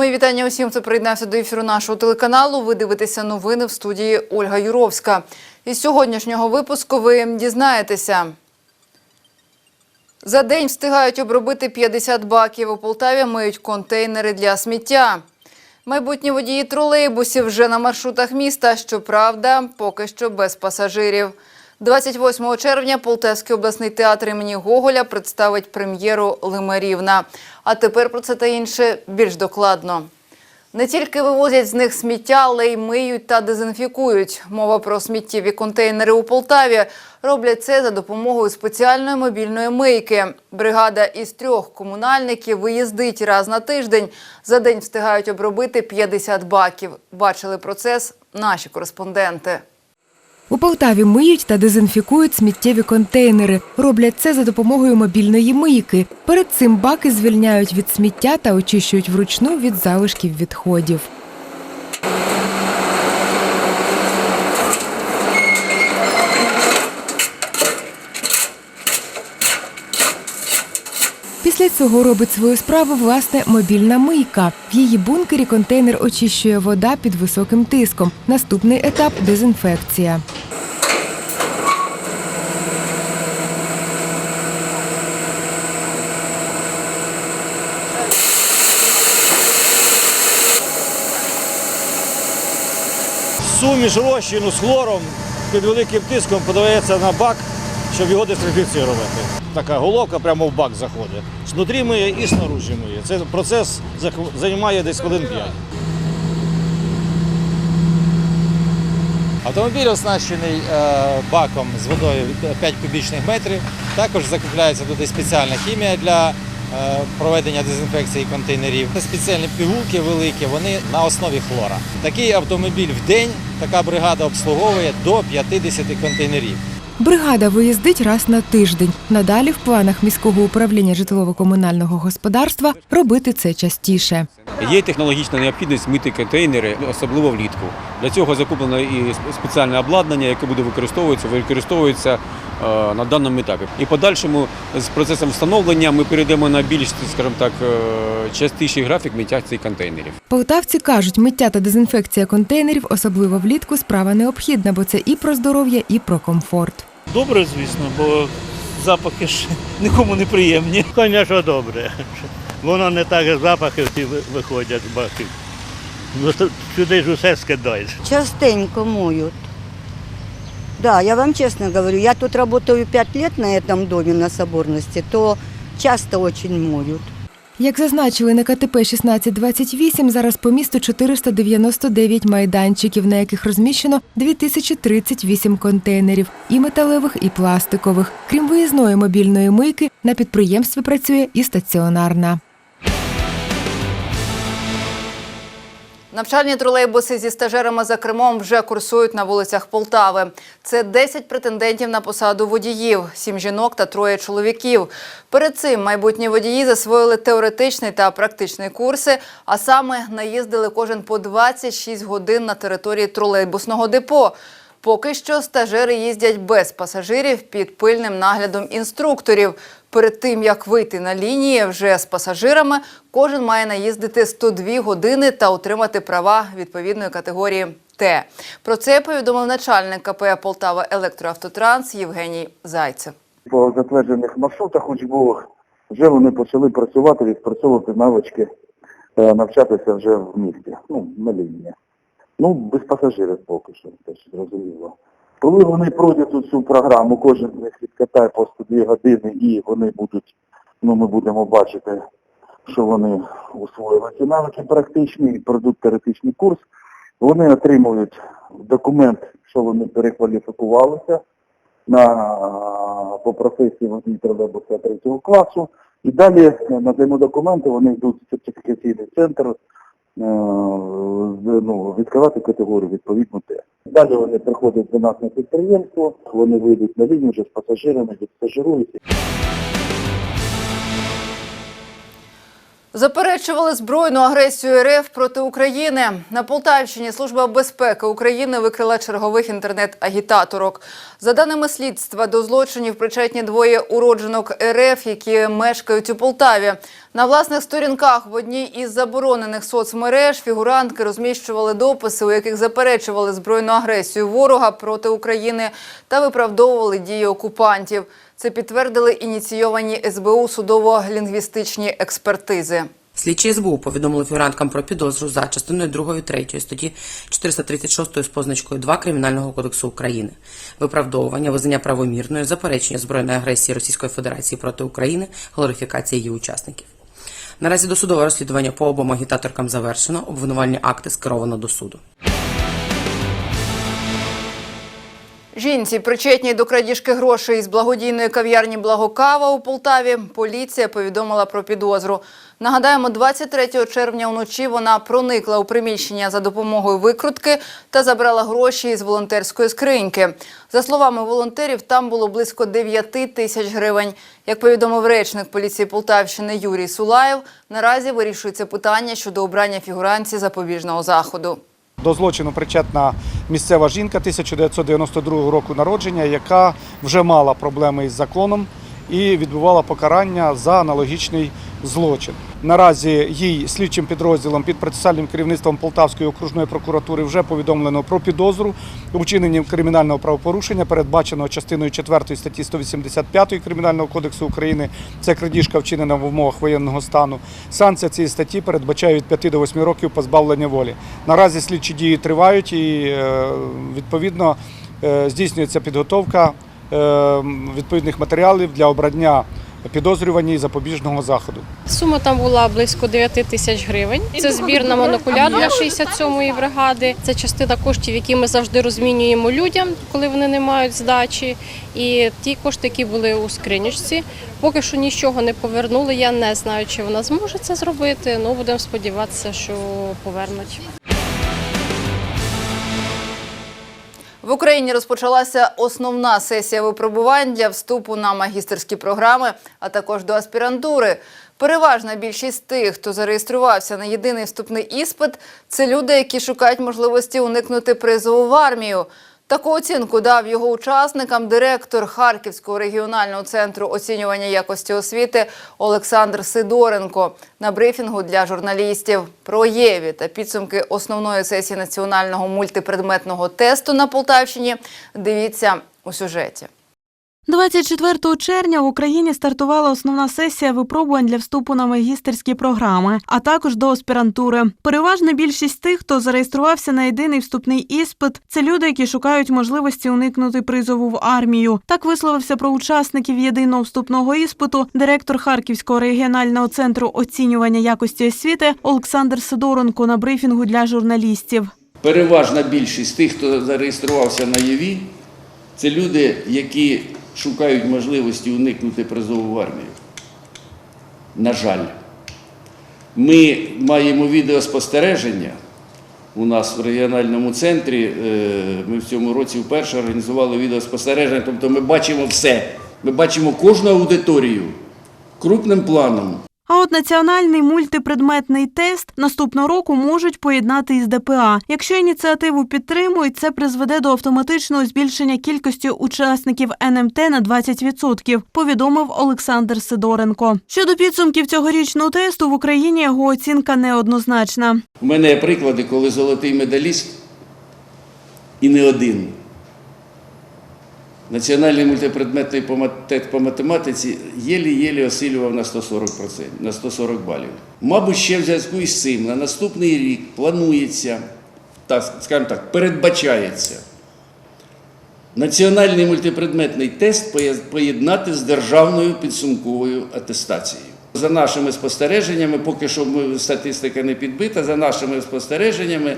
Мої вітання усім, хто приєднався до ефіру нашого телеканалу. Ви дивитеся новини в студії Ольга Юровська. Із сьогоднішнього випуску ви дізнаєтеся. За день встигають обробити 50 баків. У Полтаві миють контейнери для сміття. Майбутні водії тролейбусів вже на маршрутах міста. Щоправда, поки що без пасажирів. 28 червня Полтавський обласний театр імені Гоголя представить прем'єру Лимарівна. А тепер про це та інше більш докладно. Не тільки вивозять з них сміття, але й миють та дезінфікують. Мова про сміттєві контейнери у Полтаві. Роблять це за допомогою спеціальної мобільної мийки. Бригада із трьох комунальників виїздить раз на тиждень. За день встигають обробити 50 баків. Бачили процес наші кореспонденти. У Полтаві миють та дезінфікують сміттєві контейнери. Роблять це за допомогою мобільної мийки. Перед цим баки звільняють від сміття та очищують вручну від залишків відходів. Цього робить свою справу власне мобільна мийка. В її бункері контейнер очищує вода під високим тиском. Наступний етап дезінфекція. Суміш розчину з хлором під великим тиском подається на бак, щоб його дезінфікувати. Така головка прямо в бак заходить. Знутрі миє і снаружи миє. Цей процес займає десь хвилин 5. Автомобіль оснащений е, баком з водою 5 кубічних метрів. Також закупляється туди спеціальна хімія для е, проведення дезінфекції контейнерів. Спеціальні пігулки великі, вони на основі хлора. Такий автомобіль в день така бригада обслуговує до 50 контейнерів. Бригада виїздить раз на тиждень. Надалі в планах міського управління житлово-комунального господарства робити це частіше. Є технологічна необхідність мити контейнери, особливо влітку. Для цього закуплено і спеціальне обладнання, яке буде використовуватися, використовується е, на даному етапі. І подальшому з процесом встановлення ми перейдемо на більш, скажімо так, е, частіший графік миття цих контейнерів. Полтавці кажуть, миття та дезінфекція контейнерів, особливо влітку, справа необхідна, бо це і про здоров'я, і про комфорт. Добре, звісно, бо запахи ж нікому не приємні. Звісно, добре. Воно не так запахи всі виходять з баків. Ну, то сюди ж усе скидають. Частенько моют. Да, я вам честно говорю, я тут работаю пять лет на этом доме на Соборности, то часто очень моют. Як зазначили на КТП 1628, зараз по місту 499 майданчиків, на яких розміщено 2038 контейнерів і металевих, і пластикових. Крім виїзної мобільної мийки, на підприємстві працює і стаціонарна. Навчальні тролейбуси зі стажерами за кермом вже курсують на вулицях Полтави. Це 10 претендентів на посаду водіїв, 7 жінок та троє чоловіків. Перед цим майбутні водії засвоїли теоретичний та практичний курси, а саме наїздили кожен по 26 годин на території тролейбусного депо. Поки що стажери їздять без пасажирів під пильним наглядом інструкторів. Перед тим як вийти на лінії вже з пасажирами, кожен має наїздити 102 години та отримати права відповідної категорії Т. Про це повідомив начальник КП Полтава Електроавтотранс Євгеній Зайцев. по затверджених маршрутах учбових вже вони почали працювати, відпрацьовувати навички, е, навчатися вже в місті, ну, на лінії. Ну, без пасажирів поки що, теж зрозуміло. Коли вони пройдуть цю програму, кожен з них відкатає по 102 години і вони будуть, ну ми будемо бачити, що вони усвоїли ці навики практичні і пройдуть теоретичний курс, вони отримують документ, що вони перекваліфікувалися на, по професії водій тролейбуса третього класу. І далі е, надаємо документи, вони йдуть в сертифікаційний центр, ну, відкривати категорію відповідно те. Далі вони приходять до нас на підприємство, вони вийдуть на лінію вже з е, пасажирами, відстажируються. Заперечували збройну агресію РФ проти України. На Полтавщині Служба безпеки України викрила чергових інтернет-агітаторок. За даними слідства, до злочинів причетні двоє уродженок РФ, які мешкають у Полтаві. На власних сторінках в одній із заборонених соцмереж фігурантки розміщували дописи, у яких заперечували збройну агресію ворога проти України та виправдовували дії окупантів. Це підтвердили ініційовані СБУ судово-лінгвістичні експертизи. Слідчі СБУ повідомили фігуранткам про підозру за частиною 2 3 статті 436 з позначкою 2 Кримінального кодексу України. Виправдовування, визнання правомірної, заперечення збройної агресії Російської Федерації проти України, глорифікація її учасників. Наразі досудове розслідування по обом агітаторкам завершено, обвинувальні акти скеровано до суду. Жінці, причетній до крадіжки грошей із благодійної кав'ярні Благокава у Полтаві, поліція повідомила про підозру. Нагадаємо, 23 червня вночі вона проникла у приміщення за допомогою викрутки та забрала гроші із волонтерської скриньки. За словами волонтерів, там було близько 9 тисяч гривень. Як повідомив речник поліції Полтавщини Юрій Сулаєв, наразі вирішується питання щодо обрання фігуранці запобіжного заходу. До злочину причетна місцева жінка 1992 року народження, яка вже мала проблеми із законом і відбувала покарання за аналогічний злочин. Наразі їй слідчим підрозділом під процесуальним керівництвом Полтавської окружної прокуратури вже повідомлено про підозру у кримінального правопорушення, передбаченого частиною 4 статті 185 Кримінального кодексу України. Це крадіжка вчинена в умовах воєнного стану. Санкція цієї статті передбачає від 5 до 8 років позбавлення волі. Наразі слідчі дії тривають і е, відповідно е, здійснюється підготовка е, відповідних матеріалів для обрання підозрювані запобіжного заходу. Сума там була близько 9 тисяч гривень. Це збір на монокуляр для 67-ї бригади. Це частина коштів, які ми завжди розмінюємо людям, коли вони не мають здачі. І ті кошти, які були у скринючці, поки що нічого не повернули. Я не знаю, чи вона зможе це зробити. Ну будемо сподіватися, що повернуть. В Україні розпочалася основна сесія випробувань для вступу на магістерські програми, а також до аспірантури. Переважна більшість тих, хто зареєструвався на єдиний вступний іспит, це люди, які шукають можливості уникнути призову в армію. Таку оцінку дав його учасникам директор Харківського регіонального центру оцінювання якості освіти Олександр Сидоренко на брифінгу для журналістів про ЄВІ та підсумки основної сесії національного мультипредметного тесту на Полтавщині. Дивіться у сюжеті. 24 червня в Україні стартувала основна сесія випробувань для вступу на магістерські програми, а також до аспірантури. Переважна більшість тих, хто зареєструвався на єдиний вступний іспит, це люди, які шукають можливості уникнути призову в армію. Так висловився про учасників єдиного вступного іспиту директор Харківського регіонального центру оцінювання якості освіти Олександр Сидоренко на брифінгу для журналістів. Переважна більшість тих, хто зареєструвався на ЄВІ, це люди, які шукають можливості уникнути призову в армію. На жаль, ми маємо відеоспостереження. У нас в регіональному центрі е, ми в цьому році вперше організували відеоспостереження, тобто ми бачимо все. Ми бачимо кожну аудиторію крупним планом. А от національний мультипредметний тест наступного року можуть поєднати із ДПА. Якщо ініціативу підтримують, це призведе до автоматичного збільшення кількості учасників НМТ на 20%, повідомив Олександр Сидоренко. Щодо підсумків цьогорічного тесту в Україні його оцінка неоднозначна. У мене є приклади, коли золотий медаліст і не один. Національний мультипредметний по по математиці єлі-єлі осилював на 140%, на 140 балів. Мабуть, ще в зв'язку із цим на наступний рік планується, так, скажімо так, передбачається національний мультипредметний тест поєднати з державною підсумковою атестацією. За нашими спостереженнями, поки що статистика не підбита, за нашими спостереженнями,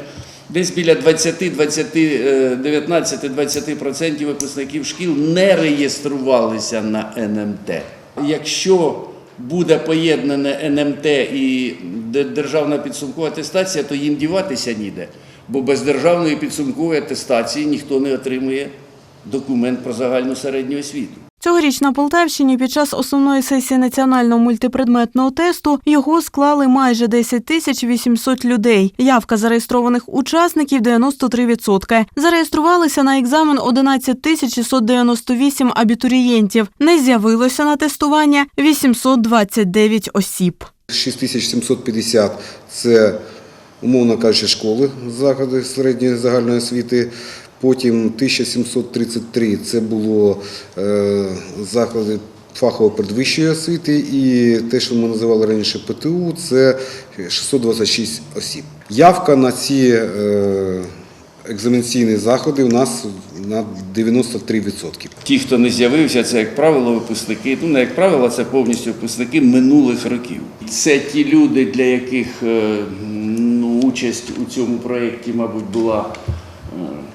десь біля 20, 20, е, 19-20% випускників шкіл не реєструвалися на НМТ. Якщо буде поєднане НМТ і державна підсумкова атестація, то їм діватися ніде. Бо без державної підсумкової атестації ніхто не отримує документ про загальну середню освіту. Цьогоріч на Полтавщині під час основної сесії національного мультипредметного тесту його склали майже 10 тисяч 800 людей. Явка зареєстрованих учасників 93%. Зареєструвалися на екзамен 11 тисяч 698 абітурієнтів. Не з'явилося на тестування 829 осіб. 6750 – це, умовно кажучи, школи, заклади середньої загальної освіти. Потім 1733 – це було е, заклади фахової передвищої освіти. І те, що ми називали раніше ПТУ, це 626 осіб. Явка на ці е, екзаменаційні заходи у нас на 93%. Ті, хто не з'явився, це, як правило, випускники. Ну, не як правило, це повністю випускники минулих років. Це ті люди, для яких е, ну, участь у цьому проєкті, мабуть, була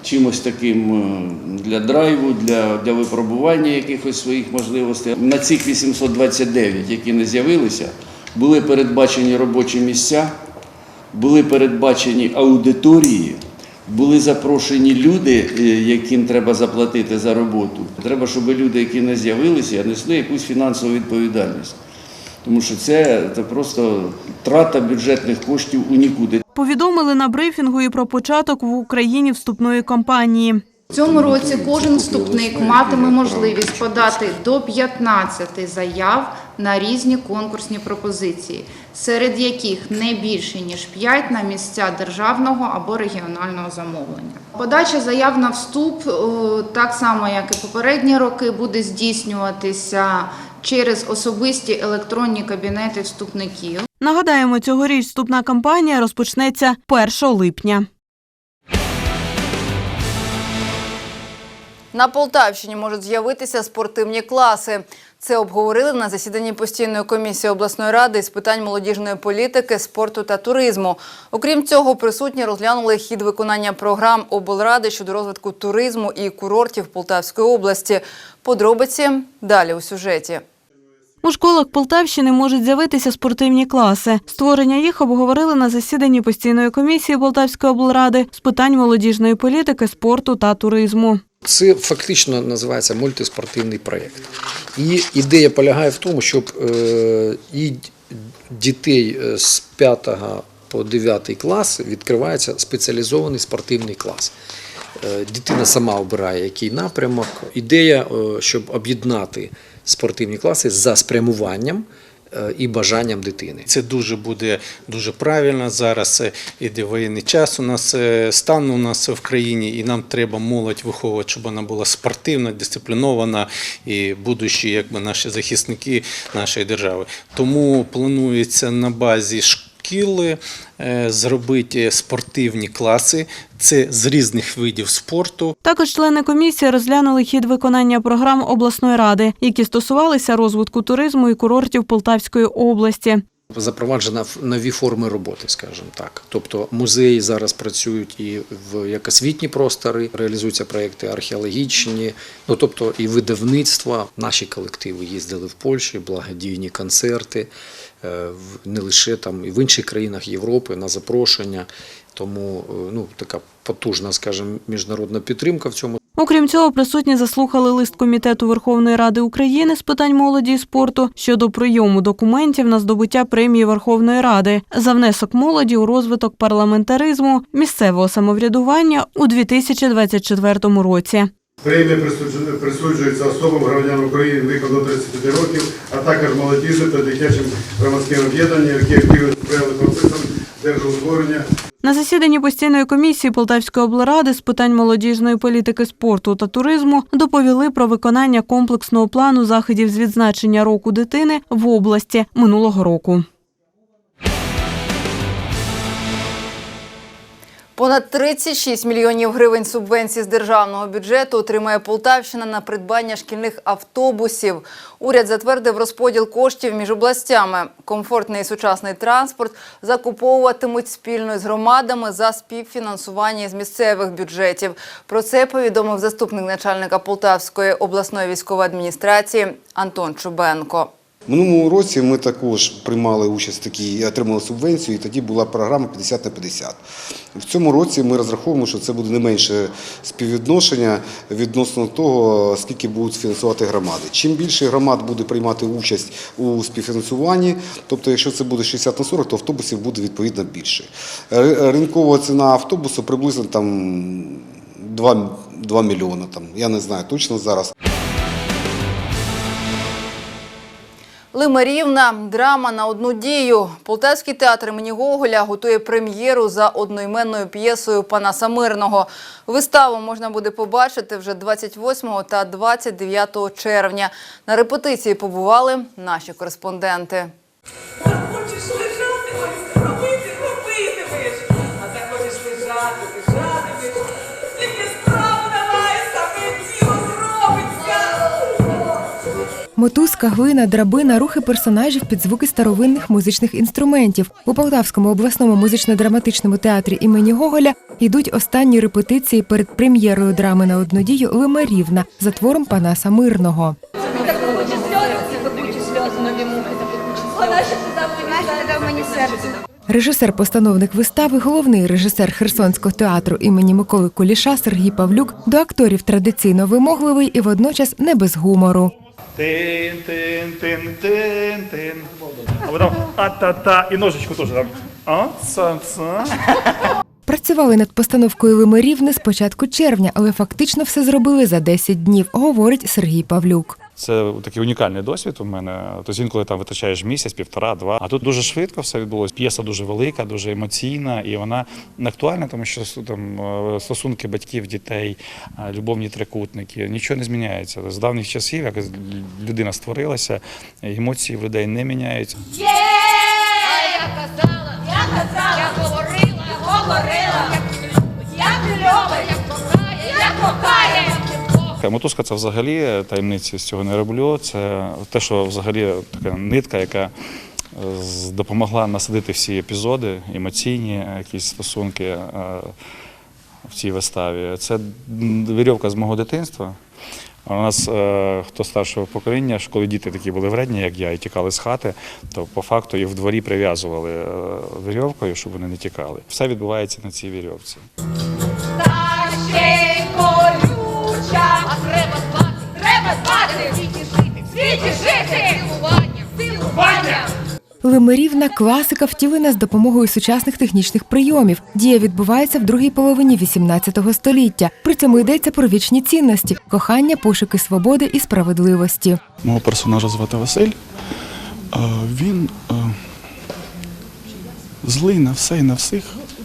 чимось таким е, для драйву, для, для випробування якихось своїх можливостей. На цих 829, які не з'явилися, були передбачені робочі місця, були передбачені аудиторії. Були запрошені люди, е, яким треба заплатити за роботу. Треба, щоб люди, які не з'явилися, несли якусь фінансову відповідальність. Тому що це, це просто трата бюджетних коштів у нікуди. Повідомили на брифінгу і про початок в Україні вступної кампанії. В цьому році кожен вступник матиме можливість подати до 15 заяв на різні конкурсні пропозиції, серед яких не більше ніж 5 на місця державного або регіонального замовлення. Подача заяв на вступ, е, так само як і попередні роки, буде здійснюватися через особисті електронні кабінети вступників. Нагадаємо, цьогоріч вступна кампанія розпочнеться 1 липня. На Полтавщині можуть з'явитися спортивні класи. Це обговорили на засіданні постійної комісії обласної ради з питань молодіжної політики, спорту та туризму. Окрім цього, присутні розглянули хід виконання програм облради щодо розвитку туризму і курортів Полтавської області. Подробиці далі у сюжеті. У школах Полтавщини можуть з'явитися спортивні класи. Створення їх обговорили на засіданні постійної комісії Полтавської облради з питань молодіжної політики, спорту та туризму. Це фактично називається мультиспортивний проєкт. І ідея полягає в тому, щоб е, і дітей е, з 5 по 9 клас відкривається спеціалізований спортивний клас. Е, Дитина сама обирає, який напрямок. Ідея, е, щоб об'єднати спортивні класи за спрямуванням е, і бажанням дитини. Це дуже буде дуже правильно. Зараз іде воєнний час. У нас стан у нас в країні, і нам треба молодь виховувати, щоб вона була спортивна, дисциплінована і будущі, якби наші захисники нашої держави. Тому планується на базі шкіли е, зробити спортивні класи. Це з різних видів спорту. Також члени комісії розглянули хід виконання програм обласної ради, які стосувалися розвитку туризму і курортів Полтавської області. Запроваджена нові форми роботи, скажімо так. Тобто музеї зараз працюють і в як освітні простори, реалізуються проекти археологічні, ну тобто і видавництва. Наші колективи їздили в Польщі, благодійні концерти, не лише там і в інших країнах Європи на запрошення. Тому е, ну така потужна, скажімо, міжнародна підтримка в цьому. Окрім цього, присутні заслухали лист Комітету Верховної Ради України з питань молоді і спорту щодо прийому документів на здобуття премії Верховної Ради за внесок молоді у розвиток парламентаризму, місцевого самоврядування у 2024 році. Премія присуджу- присуджується особам громадян України віком до 35 років, а також молодіжним та дитячим громадським об'єднанням, які активно сприяли процесам держутворення На засіданні постійної комісії Полтавської облради з питань молодіжної політики, спорту та туризму доповіли про виконання комплексного плану заходів з відзначення року дитини в області минулого року. Понад 36 мільйонів гривень субвенцій з державного бюджету отримає Полтавщина на придбання шкільних автобусів. Уряд затвердив розподіл коштів між областями. Комфортний і сучасний транспорт закуповуватимуть спільно з громадами за співфінансування з місцевих бюджетів. Про це повідомив заступник начальника Полтавської обласної військової адміністрації Антон Чубенко. Минулому році ми також приймали участь в такій, отримали субвенцію, і тоді була програма 50 на 50. В цьому році ми розраховуємо, що це буде не менше співвідношення відносно того, скільки будуть фінансувати громади. Чим більше громад буде приймати участь у співфінансуванні, тобто якщо це буде 60 на 40, то автобусів буде відповідно більше. Ринкова ціна автобусу приблизно там 2, 2 мільйони. Там, я не знаю точно зараз. Лимарівна драма на одну дію. Полтавський театр імені Гоголя готує прем'єру за одноіменною п'єсою Панаса Мирного. Виставу можна буде побачити вже 28 та 29 червня. На репетиції побували наші кореспонденти. Мотузка, глина, драбина, рухи персонажів під звуки старовинних музичних інструментів. У Полтавському обласному музично-драматичному театрі імені Гоголя йдуть останні репетиції перед прем'єрою драми на однодію Лимарівна за твором Панаса Мирного. Режисер-постановник вистави, головний режисер Херсонського театру імені Миколи Куліша Сергій Павлюк до акторів традиційно вимогливий і водночас не без гумору. Тин, тин, тин, тин, тин. А потім а-та-та. І ножичку теж там. А-ца-ца. Працювали над постановкою Лимарівни з початку червня, але фактично все зробили за 10 днів, говорить Сергій Павлюк. Це такий унікальний досвід у мене. Тобто інколи там витрачаєш місяць, півтора, два. А тут дуже швидко все відбулося. П'єса дуже велика, дуже емоційна, і вона не актуальна, тому що там е, стосунки батьків, дітей, е, любовні трикутники, нічого не зміняється. З давніх часів як людина створилася, емоції в людей не міняються. Є! Мотузка це взагалі таємниці з цього не роблю. Це те, що взагалі така нитка, яка е, допомогла насадити всі епізоди, емоційні якісь стосунки е, в цій виставі. Це вірьовка з мого дитинства. У нас е, хто старшого покоління, коли діти такі були вредні, як я, і тікали з хати, то по факту їх в дворі прив'язували вірьовкою, щоб вони не тікали. Все відбувається на цій вірьовці. Лимарівна класика втілена з допомогою сучасних технічних прийомів. Дія відбувається в другій половині XVIII століття. При цьому йдеться про вічні цінності, кохання, пошуки свободи і справедливості. Мого персонажа звати Василь. Він злий на все і на всіх,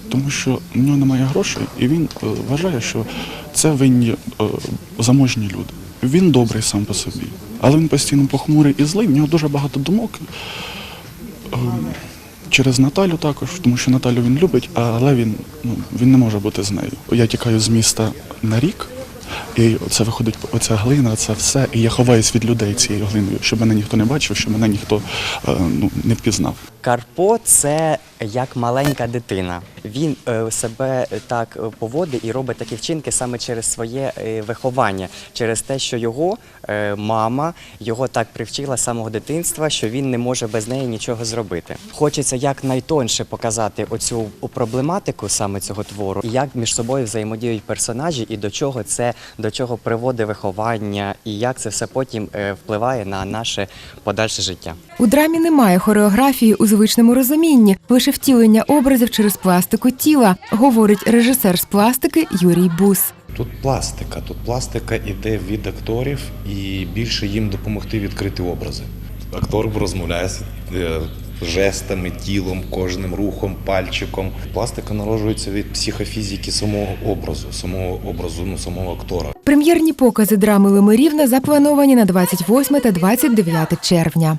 тому що в нього немає грошей, і він е, вважає, що це винні е, заможні люди. Він добрий сам по собі, але він постійно похмурий і злий. В нього дуже багато думок. Через Наталю також, тому що Наталю він любить, але він, ну, він не може бути з нею. Я тікаю з міста на рік, і це виходить оця глина, це все. І я ховаюсь від людей цією глиною, щоб мене ніхто не бачив, щоб мене ніхто е, ну, не впізнав. Карпо це як маленька дитина. Він е, себе так е, поводить і робить такі вчинки саме через своє е, виховання, через те, що його е, мама його так привчила з самого дитинства, що він не може без неї нічого зробити. Хочеться якнайтонше показати оцю проблематику саме цього твору, як між собою взаємодіють персонажі, і до чого це до чого приводить виховання, і як це все потім е, впливає на наше подальше життя. У драмі немає хореографії у звичному розумінні, лише втілення образів через пластику тіла, говорить режисер з пластики Юрій Бус. Тут пластика. Тут пластика іде від акторів і більше їм допомогти відкрити образи. Актор розмовляє з е, жестами, тілом, кожним рухом, пальчиком. Пластика народжується від психофізики самого образу, самого образу, ну самого актора. Прем'єрні покази драми Лимирівна заплановані на 28 та 29 червня.